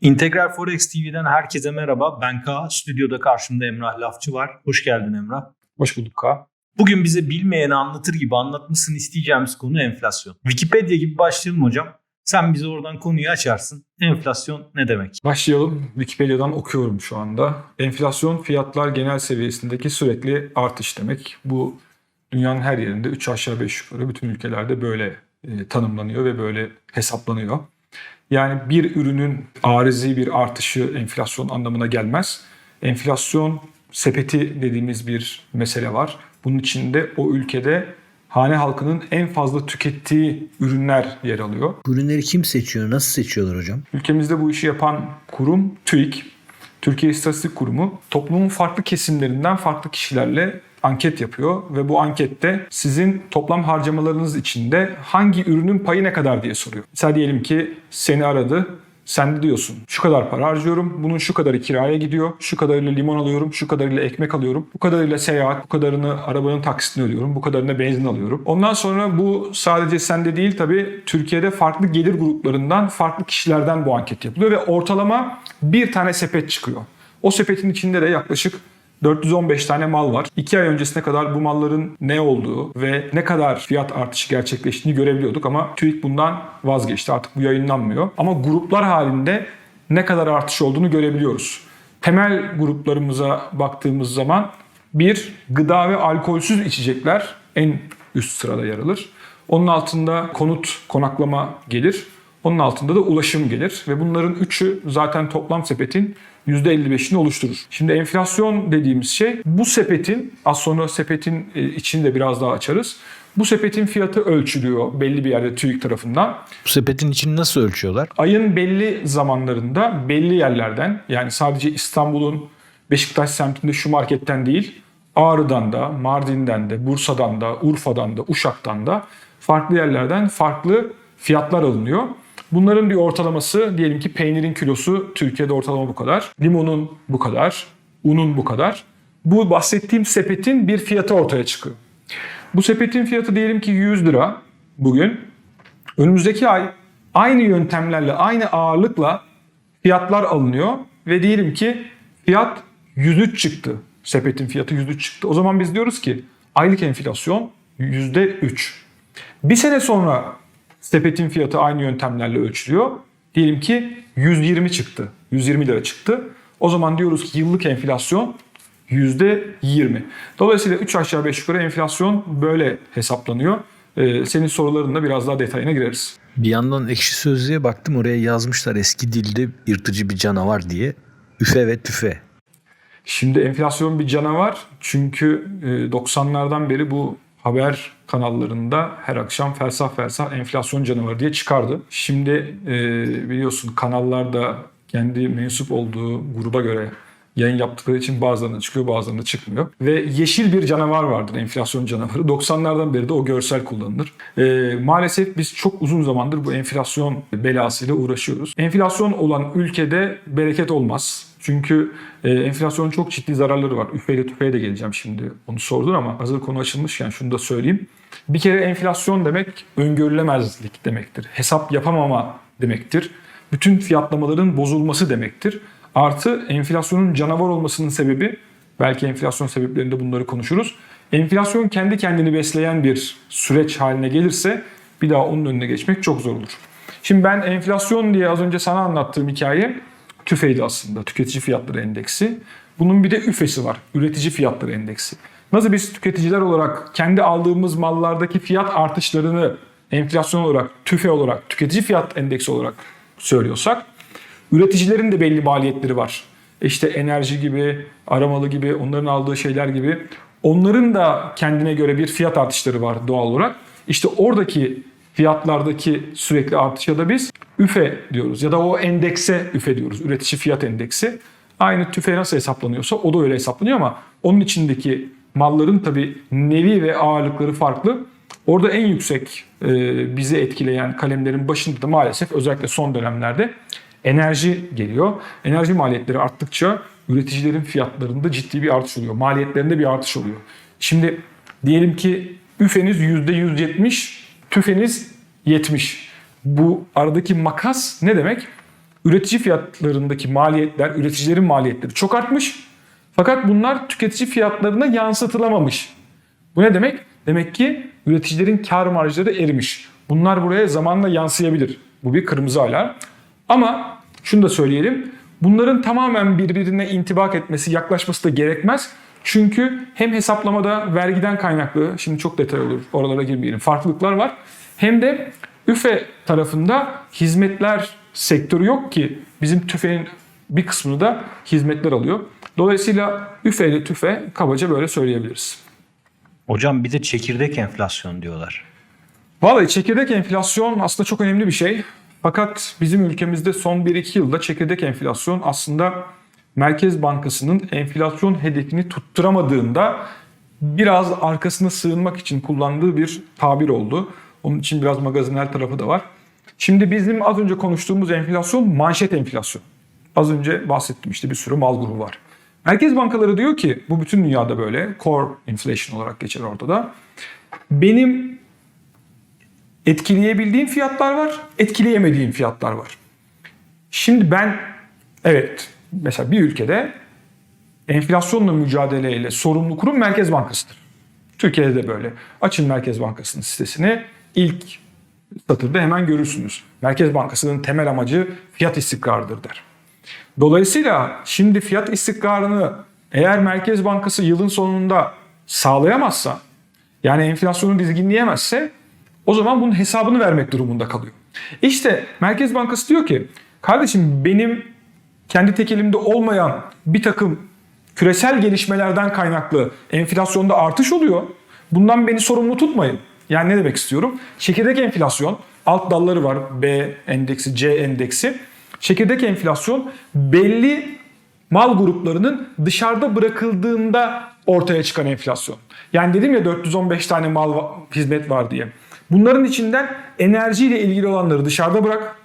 İntegral Forex TV'den herkese merhaba. Ben Ka. Stüdyoda karşımda Emrah Lafçı var. Hoş geldin Emrah. Hoş bulduk Ka. Bugün bize bilmeyeni anlatır gibi anlatmasını isteyeceğimiz konu enflasyon. Wikipedia gibi başlayalım hocam. Sen bize oradan konuyu açarsın. Enflasyon ne demek? Başlayalım. Wikipedia'dan okuyorum şu anda. Enflasyon fiyatlar genel seviyesindeki sürekli artış demek. Bu dünyanın her yerinde 3 aşağı 5 yukarı bütün ülkelerde böyle e, tanımlanıyor ve böyle hesaplanıyor. Yani bir ürünün arizi bir artışı enflasyon anlamına gelmez. Enflasyon sepeti dediğimiz bir mesele var. Bunun içinde o ülkede hane halkının en fazla tükettiği ürünler yer alıyor. Bu ürünleri kim seçiyor? Nasıl seçiyorlar hocam? Ülkemizde bu işi yapan kurum TÜİK, Türkiye İstatistik Kurumu. Toplumun farklı kesimlerinden farklı kişilerle anket yapıyor ve bu ankette sizin toplam harcamalarınız içinde hangi ürünün payı ne kadar diye soruyor. Mesela diyelim ki seni aradı. Sen de diyorsun şu kadar para harcıyorum, bunun şu kadarı kiraya gidiyor, şu kadarıyla limon alıyorum, şu kadarıyla ekmek alıyorum, bu kadarıyla seyahat, bu kadarını arabanın taksitini ödüyorum, bu kadarına benzin alıyorum. Ondan sonra bu sadece sende değil tabii Türkiye'de farklı gelir gruplarından, farklı kişilerden bu anket yapılıyor ve ortalama bir tane sepet çıkıyor. O sepetin içinde de yaklaşık 415 tane mal var. 2 ay öncesine kadar bu malların ne olduğu ve ne kadar fiyat artışı gerçekleştiğini görebiliyorduk ama TÜİK bundan vazgeçti. Artık bu yayınlanmıyor. Ama gruplar halinde ne kadar artış olduğunu görebiliyoruz. Temel gruplarımıza baktığımız zaman bir gıda ve alkolsüz içecekler en üst sırada yer alır. Onun altında konut, konaklama gelir. Onun altında da ulaşım gelir ve bunların üçü zaten toplam sepetin %55'ini oluşturur. Şimdi enflasyon dediğimiz şey bu sepetin, az sonra sepetin e, içini de biraz daha açarız. Bu sepetin fiyatı ölçülüyor belli bir yerde TÜİK tarafından. Bu sepetin içini nasıl ölçüyorlar? Ayın belli zamanlarında belli yerlerden yani sadece İstanbul'un Beşiktaş semtinde şu marketten değil Ağrı'dan da, Mardin'den de, Bursa'dan da, Urfa'dan da, Uşak'tan da farklı yerlerden farklı fiyatlar alınıyor. Bunların bir ortalaması diyelim ki peynirin kilosu Türkiye'de ortalama bu kadar. Limonun bu kadar. Unun bu kadar. Bu bahsettiğim sepetin bir fiyatı ortaya çıkıyor. Bu sepetin fiyatı diyelim ki 100 lira bugün. Önümüzdeki ay aynı yöntemlerle, aynı ağırlıkla fiyatlar alınıyor ve diyelim ki fiyat 103 çıktı. Sepetin fiyatı 103 çıktı. O zaman biz diyoruz ki aylık enflasyon %3. Bir sene sonra sepetin fiyatı aynı yöntemlerle ölçülüyor. Diyelim ki 120 çıktı. 120 lira çıktı. O zaman diyoruz ki yıllık enflasyon %20. Dolayısıyla 3 aşağı 5 yukarı enflasyon böyle hesaplanıyor. Ee, senin sorularında biraz daha detayına gireriz. Bir yandan ekşi sözlüğe baktım oraya yazmışlar eski dilde yırtıcı bir canavar diye. Üfe ve tüfe. Şimdi enflasyon bir canavar çünkü 90'lardan beri bu haber kanallarında her akşam felsah felsah enflasyon canavarı diye çıkardı. Şimdi e, biliyorsun kanallarda kendi mensup olduğu gruba göre yayın yaptıkları için bazılarında çıkıyor bazılarında çıkmıyor. Ve yeşil bir canavar vardır enflasyon canavarı. 90'lardan beri de o görsel kullanılır. E, maalesef biz çok uzun zamandır bu enflasyon belasıyla uğraşıyoruz. Enflasyon olan ülkede bereket olmaz. Çünkü e, enflasyonun çok ciddi zararları var. Üfeyle tüfeğe de geleceğim şimdi onu sordun ama hazır konu açılmışken şunu da söyleyeyim. Bir kere enflasyon demek öngörülemezlik demektir. Hesap yapamama demektir. Bütün fiyatlamaların bozulması demektir. Artı enflasyonun canavar olmasının sebebi, belki enflasyon sebeplerinde bunları konuşuruz. Enflasyon kendi kendini besleyen bir süreç haline gelirse bir daha onun önüne geçmek çok zor olur. Şimdi ben enflasyon diye az önce sana anlattığım hikaye TÜFE'ydi aslında. Tüketici Fiyatları Endeksi. Bunun bir de üfesi var. Üretici Fiyatları Endeksi. Nasıl biz tüketiciler olarak kendi aldığımız mallardaki fiyat artışlarını enflasyon olarak, tüfe olarak, tüketici fiyat endeksi olarak söylüyorsak üreticilerin de belli maliyetleri var. İşte enerji gibi, aramalı gibi, onların aldığı şeyler gibi. Onların da kendine göre bir fiyat artışları var doğal olarak. İşte oradaki fiyatlardaki sürekli artışa da biz üfe diyoruz. Ya da o endekse üfe diyoruz. Üretici fiyat endeksi. Aynı tüfe nasıl hesaplanıyorsa o da öyle hesaplanıyor ama onun içindeki malların tabi nevi ve ağırlıkları farklı. Orada en yüksek e, bizi etkileyen kalemlerin başında da maalesef özellikle son dönemlerde enerji geliyor. Enerji maliyetleri arttıkça üreticilerin fiyatlarında ciddi bir artış oluyor. Maliyetlerinde bir artış oluyor. Şimdi diyelim ki üfeniz %170 tüfeniz 70. Bu aradaki makas ne demek? Üretici fiyatlarındaki maliyetler, üreticilerin maliyetleri çok artmış. Fakat bunlar tüketici fiyatlarına yansıtılamamış. Bu ne demek? Demek ki üreticilerin kar marjları erimiş. Bunlar buraya zamanla yansıyabilir. Bu bir kırmızı alarm. Ama şunu da söyleyelim. Bunların tamamen birbirine intibak etmesi, yaklaşması da gerekmez. Çünkü hem hesaplamada vergiden kaynaklı, şimdi çok detay olur oralara girmeyelim, farklılıklar var. Hem de üfe tarafında hizmetler sektörü yok ki bizim tüfeğin bir kısmını da hizmetler alıyor. Dolayısıyla üfe ile tüfe kabaca böyle söyleyebiliriz. Hocam bir de çekirdek enflasyon diyorlar. Vallahi çekirdek enflasyon aslında çok önemli bir şey. Fakat bizim ülkemizde son 1-2 yılda çekirdek enflasyon aslında Merkez Bankası'nın enflasyon hedefini tutturamadığında biraz arkasına sığınmak için kullandığı bir tabir oldu. Onun için biraz magazinel tarafı da var. Şimdi bizim az önce konuştuğumuz enflasyon manşet enflasyon. Az önce bahsettim işte bir sürü mal grubu var. Merkez bankaları diyor ki bu bütün dünyada böyle core inflation olarak geçer ortada. Benim etkileyebildiğim fiyatlar var, etkileyemediğim fiyatlar var. Şimdi ben evet mesela bir ülkede enflasyonla mücadeleyle sorumlu kurum Merkez Bankası'dır. Türkiye'de de böyle. Açın Merkez Bankası'nın sitesini ilk satırda hemen görürsünüz. Merkez Bankası'nın temel amacı fiyat istikrarıdır der. Dolayısıyla şimdi fiyat istikrarını eğer Merkez Bankası yılın sonunda sağlayamazsa yani enflasyonu dizginleyemezse o zaman bunun hesabını vermek durumunda kalıyor. İşte Merkez Bankası diyor ki kardeşim benim kendi tek elimde olmayan bir takım küresel gelişmelerden kaynaklı enflasyonda artış oluyor. Bundan beni sorumlu tutmayın. Yani ne demek istiyorum? Çekirdek enflasyon, alt dalları var. B endeksi, C endeksi. Çekirdek enflasyon belli mal gruplarının dışarıda bırakıldığında ortaya çıkan enflasyon. Yani dedim ya 415 tane mal hizmet var diye. Bunların içinden enerjiyle ilgili olanları dışarıda bırak.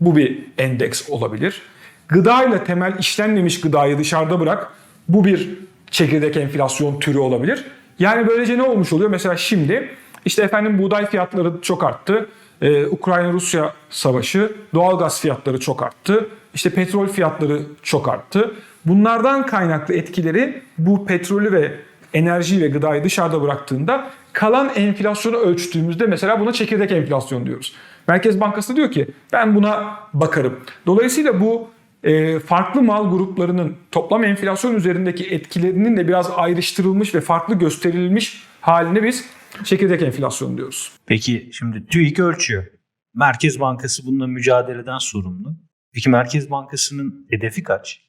Bu bir endeks olabilir. Gıda ile temel işlenmemiş gıdayı dışarıda bırak. Bu bir çekirdek enflasyon türü olabilir. Yani böylece ne olmuş oluyor? Mesela şimdi işte efendim buğday fiyatları çok arttı. Ee, Ukrayna-Rusya savaşı, doğalgaz fiyatları çok arttı. İşte petrol fiyatları çok arttı. Bunlardan kaynaklı etkileri bu petrolü ve enerji ve gıdayı dışarıda bıraktığında kalan enflasyonu ölçtüğümüzde mesela buna çekirdek enflasyon diyoruz. Merkez Bankası diyor ki ben buna bakarım. Dolayısıyla bu e, farklı mal gruplarının toplam enflasyon üzerindeki etkilerinin de biraz ayrıştırılmış ve farklı gösterilmiş haline biz çekirdek enflasyon diyoruz. Peki şimdi TÜİK ölçüyor. Merkez Bankası bununla mücadeleden sorumlu. Peki Merkez Bankası'nın hedefi kaç?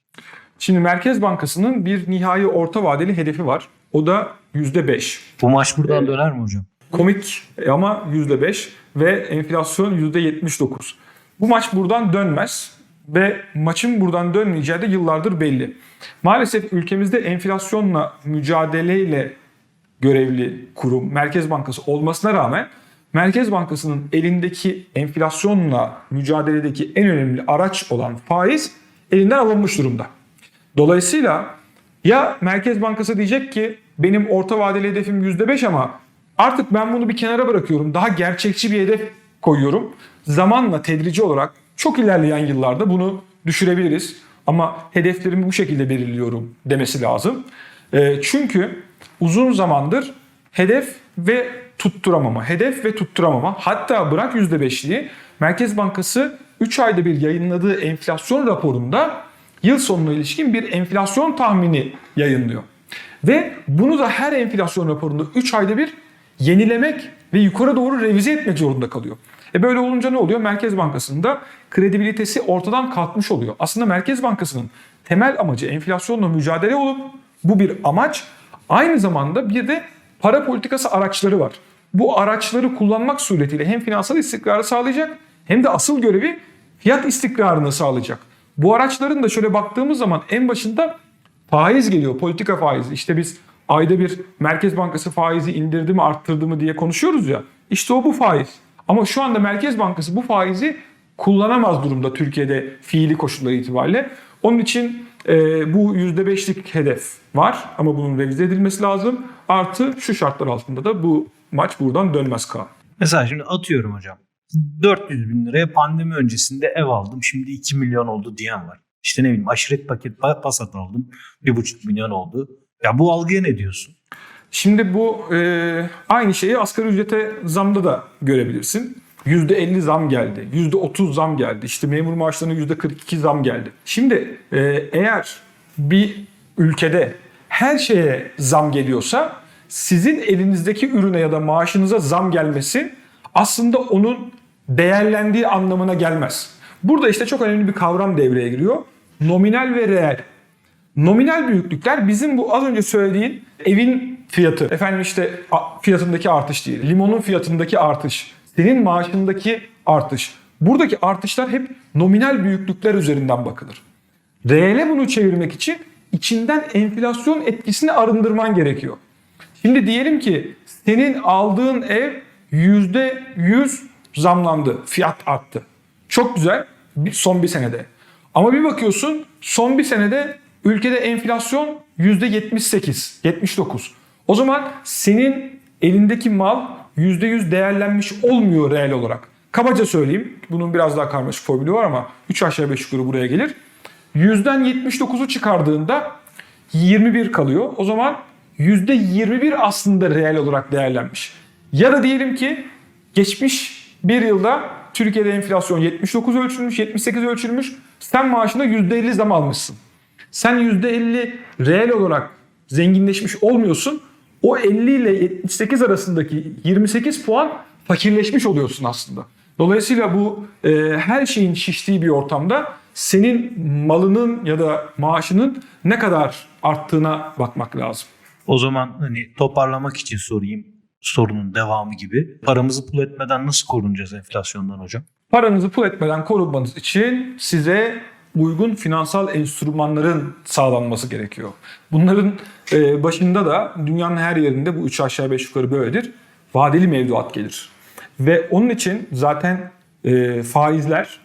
Şimdi Merkez Bankası'nın bir nihai orta vadeli hedefi var. O da %5. Bu maç buradan döner mi hocam? Komik ama %5 ve enflasyon %79. Bu maç buradan dönmez ve maçın buradan dönmeyeceği de yıllardır belli. Maalesef ülkemizde enflasyonla mücadeleyle görevli kurum Merkez Bankası olmasına rağmen Merkez Bankası'nın elindeki enflasyonla mücadeledeki en önemli araç olan faiz elinden alınmış durumda. Dolayısıyla ya Merkez Bankası diyecek ki benim orta vadeli hedefim %5 ama artık ben bunu bir kenara bırakıyorum. Daha gerçekçi bir hedef koyuyorum. Zamanla tedrici olarak çok ilerleyen yıllarda bunu düşürebiliriz. Ama hedeflerimi bu şekilde belirliyorum demesi lazım. Ee, çünkü uzun zamandır hedef ve tutturamama, hedef ve tutturamama hatta bırak %5'liği Merkez Bankası 3 ayda bir yayınladığı enflasyon raporunda yıl sonuna ilişkin bir enflasyon tahmini yayınlıyor. Ve bunu da her enflasyon raporunda 3 ayda bir yenilemek ve yukarı doğru revize etmek zorunda kalıyor. E böyle olunca ne oluyor? Merkez Bankası'nın da kredibilitesi ortadan kalkmış oluyor. Aslında Merkez Bankası'nın temel amacı enflasyonla mücadele olup bu bir amaç. Aynı zamanda bir de para politikası araçları var. Bu araçları kullanmak suretiyle hem finansal istikrarı sağlayacak hem de asıl görevi fiyat istikrarını sağlayacak. Bu araçların da şöyle baktığımız zaman en başında faiz geliyor, politika faizi. İşte biz ayda bir Merkez Bankası faizi indirdi mi, arttırdı mı diye konuşuyoruz ya. İşte o bu faiz. Ama şu anda Merkez Bankası bu faizi kullanamaz durumda Türkiye'de fiili koşulları itibariyle. Onun için e, bu %5'lik hedef var ama bunun revize edilmesi lazım. Artı şu şartlar altında da bu maç buradan dönmez Kaan. Mesela şimdi atıyorum hocam. 400 bin liraya pandemi öncesinde ev aldım. Şimdi 2 milyon oldu diyen var. İşte ne bileyim aşiret paket pa- Passat aldım. 1,5 milyon oldu. Ya bu algıya ne diyorsun? Şimdi bu e, aynı şeyi asgari ücrete zamda da görebilirsin. %50 zam geldi, %30 zam geldi. İşte memur maaşlarına %42 zam geldi. Şimdi e, eğer bir ülkede her şeye zam geliyorsa sizin elinizdeki ürüne ya da maaşınıza zam gelmesi aslında onun değerlendiği anlamına gelmez. Burada işte çok önemli bir kavram devreye giriyor. Nominal ve reel. Nominal büyüklükler bizim bu az önce söylediğin evin fiyatı. Efendim işte fiyatındaki artış değil. Limonun fiyatındaki artış. Senin maaşındaki artış. Buradaki artışlar hep nominal büyüklükler üzerinden bakılır. Reele bunu çevirmek için içinden enflasyon etkisini arındırman gerekiyor. Şimdi diyelim ki senin aldığın ev %100 zamlandı. Fiyat arttı. Çok güzel son bir senede. Ama bir bakıyorsun son bir senede ülkede enflasyon %78, 79. O zaman senin elindeki mal %100 değerlenmiş olmuyor reel olarak. Kabaca söyleyeyim. Bunun biraz daha karmaşık formülü var ama 3 aşağı 5 yukarı buraya gelir. Yüzden 79'u çıkardığında 21 kalıyor. O zaman %21 aslında reel olarak değerlenmiş. Ya da diyelim ki geçmiş bir yılda Türkiye'de enflasyon 79 ölçülmüş, 78 ölçülmüş. Sen maaşında %50 zam almışsın. Sen %50 reel olarak zenginleşmiş olmuyorsun. O 50 ile 78 arasındaki 28 puan fakirleşmiş oluyorsun aslında. Dolayısıyla bu e, her şeyin şiştiği bir ortamda senin malının ya da maaşının ne kadar arttığına bakmak lazım. O zaman hani toparlamak için sorayım sorunun devamı gibi. Paramızı pul etmeden nasıl korunacağız enflasyondan hocam? Paranızı pul etmeden korunmanız için size uygun finansal enstrümanların sağlanması gerekiyor. Bunların e, başında da dünyanın her yerinde bu üç aşağı beş yukarı böyledir. Vadeli mevduat gelir. Ve onun için zaten e, faizler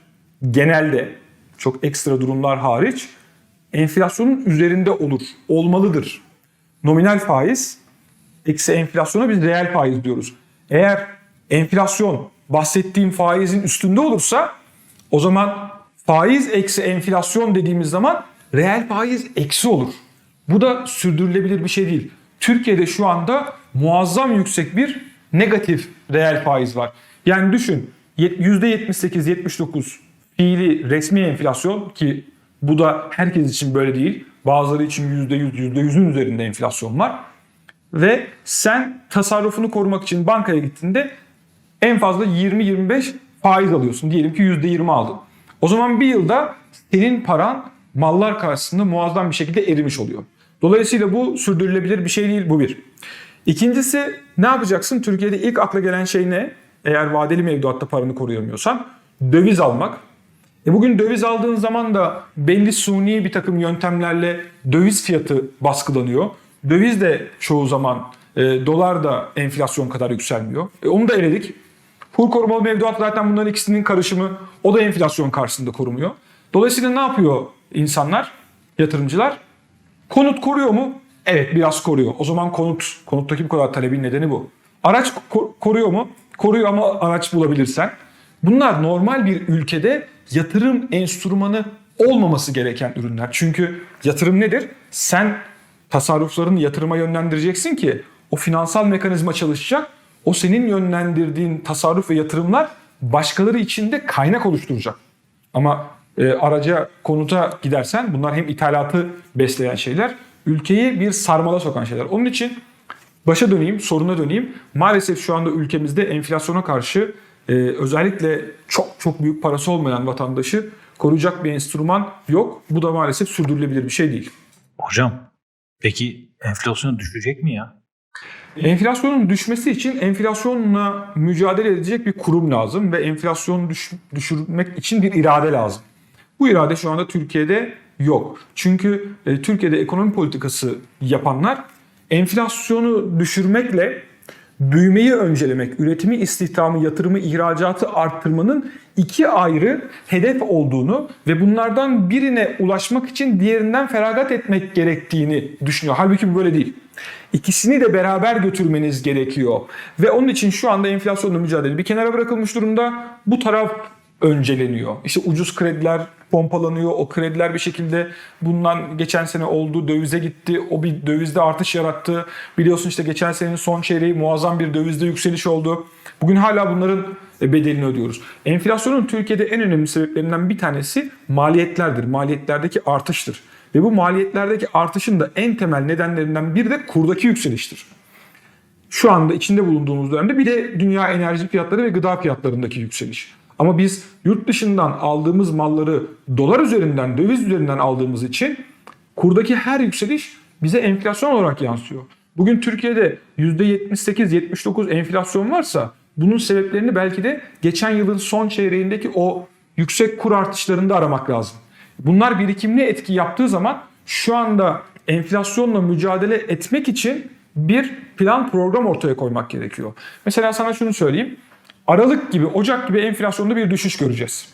genelde çok ekstra durumlar hariç enflasyonun üzerinde olur, olmalıdır. Nominal faiz eksi enflasyona biz reel faiz diyoruz. Eğer enflasyon bahsettiğim faizin üstünde olursa o zaman faiz eksi enflasyon dediğimiz zaman reel faiz eksi olur. Bu da sürdürülebilir bir şey değil. Türkiye'de şu anda muazzam yüksek bir negatif reel faiz var. Yani düşün %78-79 fiili resmi enflasyon ki bu da herkes için böyle değil. Bazıları için %100, %100'ün üzerinde enflasyon var. Ve sen tasarrufunu korumak için bankaya gittiğinde en fazla 20-25 faiz alıyorsun. Diyelim ki %20 aldın. O zaman bir yılda senin paran mallar karşısında muazzam bir şekilde erimiş oluyor. Dolayısıyla bu sürdürülebilir bir şey değil bu bir. İkincisi ne yapacaksın? Türkiye'de ilk akla gelen şey ne? Eğer vadeli mevduatta paranı koruyamıyorsan döviz almak. E bugün döviz aldığın zaman da belli suni bir takım yöntemlerle döviz fiyatı baskılanıyor. Döviz de çoğu zaman e, dolar da enflasyon kadar yükselmiyor. E, onu da eledik. Kur korumalı mevduat zaten bunların ikisinin karışımı. O da enflasyon karşısında korumuyor. Dolayısıyla ne yapıyor insanlar, yatırımcılar? Konut koruyor mu? Evet biraz koruyor. O zaman konut, konuttaki bu kadar talebin nedeni bu. Araç ko- koruyor mu? Koruyor ama araç bulabilirsen. Bunlar normal bir ülkede yatırım enstrümanı olmaması gereken ürünler. Çünkü yatırım nedir? Sen tasarruflarını yatırıma yönlendireceksin ki o finansal mekanizma çalışacak. O senin yönlendirdiğin tasarruf ve yatırımlar başkaları için de kaynak oluşturacak. Ama e, araca, konuta gidersen bunlar hem ithalatı besleyen şeyler, ülkeyi bir sarmala sokan şeyler. Onun için başa döneyim, soruna döneyim. Maalesef şu anda ülkemizde enflasyona karşı e, özellikle çok çok büyük parası olmayan vatandaşı koruyacak bir enstrüman yok. Bu da maalesef sürdürülebilir bir şey değil. Hocam peki enflasyon düşecek mi ya? Enflasyonun düşmesi için enflasyonla mücadele edecek bir kurum lazım ve enflasyonu düş- düşürmek için bir irade lazım. Bu irade şu anda Türkiye'de yok. Çünkü e, Türkiye'de ekonomi politikası yapanlar enflasyonu düşürmekle büyümeyi öncelemek, üretimi, istihdamı, yatırımı, ihracatı arttırmanın iki ayrı hedef olduğunu ve bunlardan birine ulaşmak için diğerinden feragat etmek gerektiğini düşünüyor. Halbuki bu böyle değil. İkisini de beraber götürmeniz gerekiyor. Ve onun için şu anda enflasyonla mücadele bir kenara bırakılmış durumda. Bu taraf önceleniyor. İşte ucuz krediler pompalanıyor. O krediler bir şekilde bundan geçen sene oldu. Dövize gitti. O bir dövizde artış yarattı. Biliyorsun işte geçen senenin son çeyreği muazzam bir dövizde yükseliş oldu. Bugün hala bunların e, bedelini ödüyoruz. Enflasyonun Türkiye'de en önemli sebeplerinden bir tanesi maliyetlerdir. Maliyetlerdeki artıştır. Ve bu maliyetlerdeki artışın da en temel nedenlerinden biri de kurdaki yükseliştir. Şu anda içinde bulunduğumuz dönemde bir de dünya enerji fiyatları ve gıda fiyatlarındaki yükseliş. Ama biz yurt dışından aldığımız malları dolar üzerinden, döviz üzerinden aldığımız için kurdaki her yükseliş bize enflasyon olarak yansıyor. Bugün Türkiye'de %78-79 enflasyon varsa bunun sebeplerini belki de geçen yılın son çeyreğindeki o yüksek kur artışlarında aramak lazım. Bunlar birikimli etki yaptığı zaman şu anda enflasyonla mücadele etmek için bir plan program ortaya koymak gerekiyor. Mesela sana şunu söyleyeyim. Aralık gibi, Ocak gibi enflasyonda bir düşüş göreceğiz.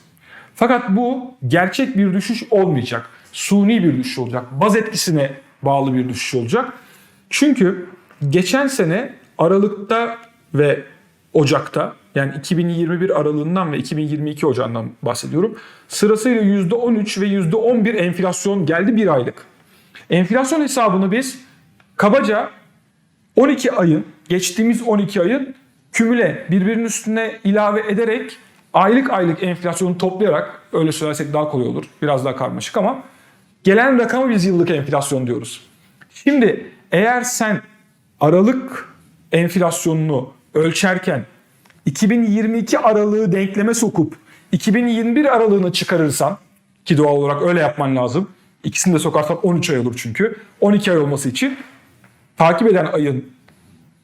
Fakat bu gerçek bir düşüş olmayacak. Suni bir düşüş olacak. Baz etkisine bağlı bir düşüş olacak. Çünkü geçen sene Aralık'ta ve Ocak'ta yani 2021 aralığından ve 2022 Ocağı'ndan bahsediyorum. Sırasıyla %13 ve %11 enflasyon geldi bir aylık. Enflasyon hesabını biz kabaca 12 ayın, geçtiğimiz 12 ayın kümüle birbirinin üstüne ilave ederek aylık aylık enflasyonu toplayarak öyle söylersek daha kolay olur. Biraz daha karmaşık ama gelen rakamı biz yıllık enflasyon diyoruz. Şimdi eğer sen Aralık enflasyonunu ölçerken 2022 aralığı denkleme sokup 2021 aralığını çıkarırsan ki doğal olarak öyle yapman lazım. İkisini de sokarsan 13 ay olur çünkü. 12 ay olması için takip eden ayın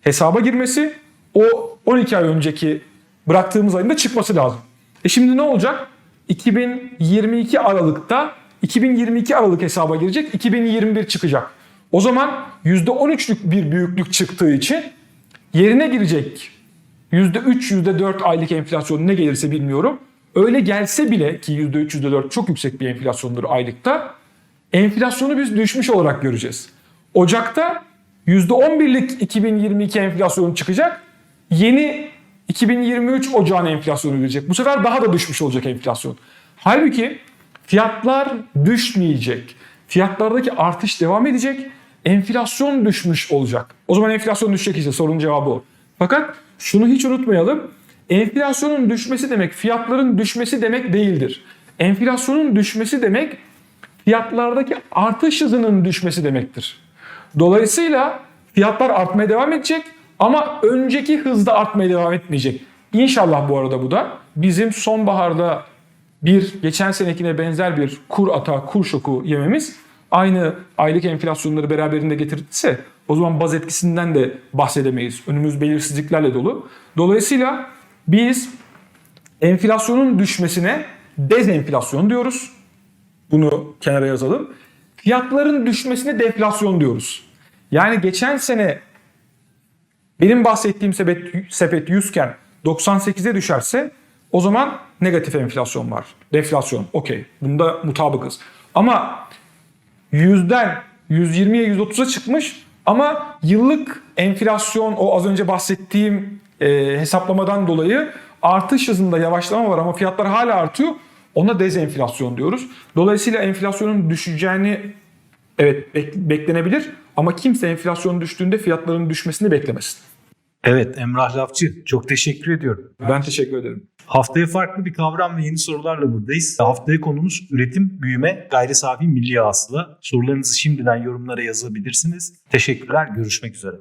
hesaba girmesi o 12 ay önceki bıraktığımız ayın da çıkması lazım. E şimdi ne olacak? 2022 Aralık'ta 2022 Aralık hesaba girecek, 2021 çıkacak. O zaman %13'lük bir büyüklük çıktığı için yerine girecek %3, %4 aylık enflasyon ne gelirse bilmiyorum. Öyle gelse bile ki %3, %4 çok yüksek bir enflasyondur aylıkta. Enflasyonu biz düşmüş olarak göreceğiz. Ocak'ta %11'lik 2022 enflasyonu çıkacak. Yeni 2023 Ocağın enflasyonu gelecek. Bu sefer daha da düşmüş olacak enflasyon. Halbuki fiyatlar düşmeyecek. Fiyatlardaki artış devam edecek. Enflasyon düşmüş olacak. O zaman enflasyon düşecek işte sorunun cevabı o. Fakat şunu hiç unutmayalım. Enflasyonun düşmesi demek fiyatların düşmesi demek değildir. Enflasyonun düşmesi demek fiyatlardaki artış hızının düşmesi demektir. Dolayısıyla fiyatlar artmaya devam edecek ama önceki hızda artmaya devam etmeyecek. İnşallah bu arada bu da bizim sonbaharda bir geçen senekine benzer bir kur atağı, kur şoku yememiz aynı aylık enflasyonları beraberinde getirdiyse o zaman baz etkisinden de bahsedemeyiz. Önümüz belirsizliklerle dolu. Dolayısıyla biz enflasyonun düşmesine dezenflasyon diyoruz. Bunu kenara yazalım. Fiyatların düşmesine deflasyon diyoruz. Yani geçen sene benim bahsettiğim sepet, sepet 100 iken 98'e düşerse o zaman negatif enflasyon var. Deflasyon. Okey. Bunda mutabıkız. Ama 100'den 120'ye 130'a çıkmış ama yıllık enflasyon o az önce bahsettiğim e, hesaplamadan dolayı artış hızında yavaşlama var ama fiyatlar hala artıyor. Ona dezenflasyon diyoruz. Dolayısıyla enflasyonun düşeceğini evet bek- beklenebilir ama kimse enflasyon düştüğünde fiyatların düşmesini beklemesin. Evet Emrah Lafçı çok teşekkür ediyorum. Ben teşekkür ederim. Haftaya farklı bir kavram ve yeni sorularla buradayız. Haftaya konumuz üretim, büyüme, gayri safi milli hasıla. Sorularınızı şimdiden yorumlara yazabilirsiniz. Teşekkürler, görüşmek üzere.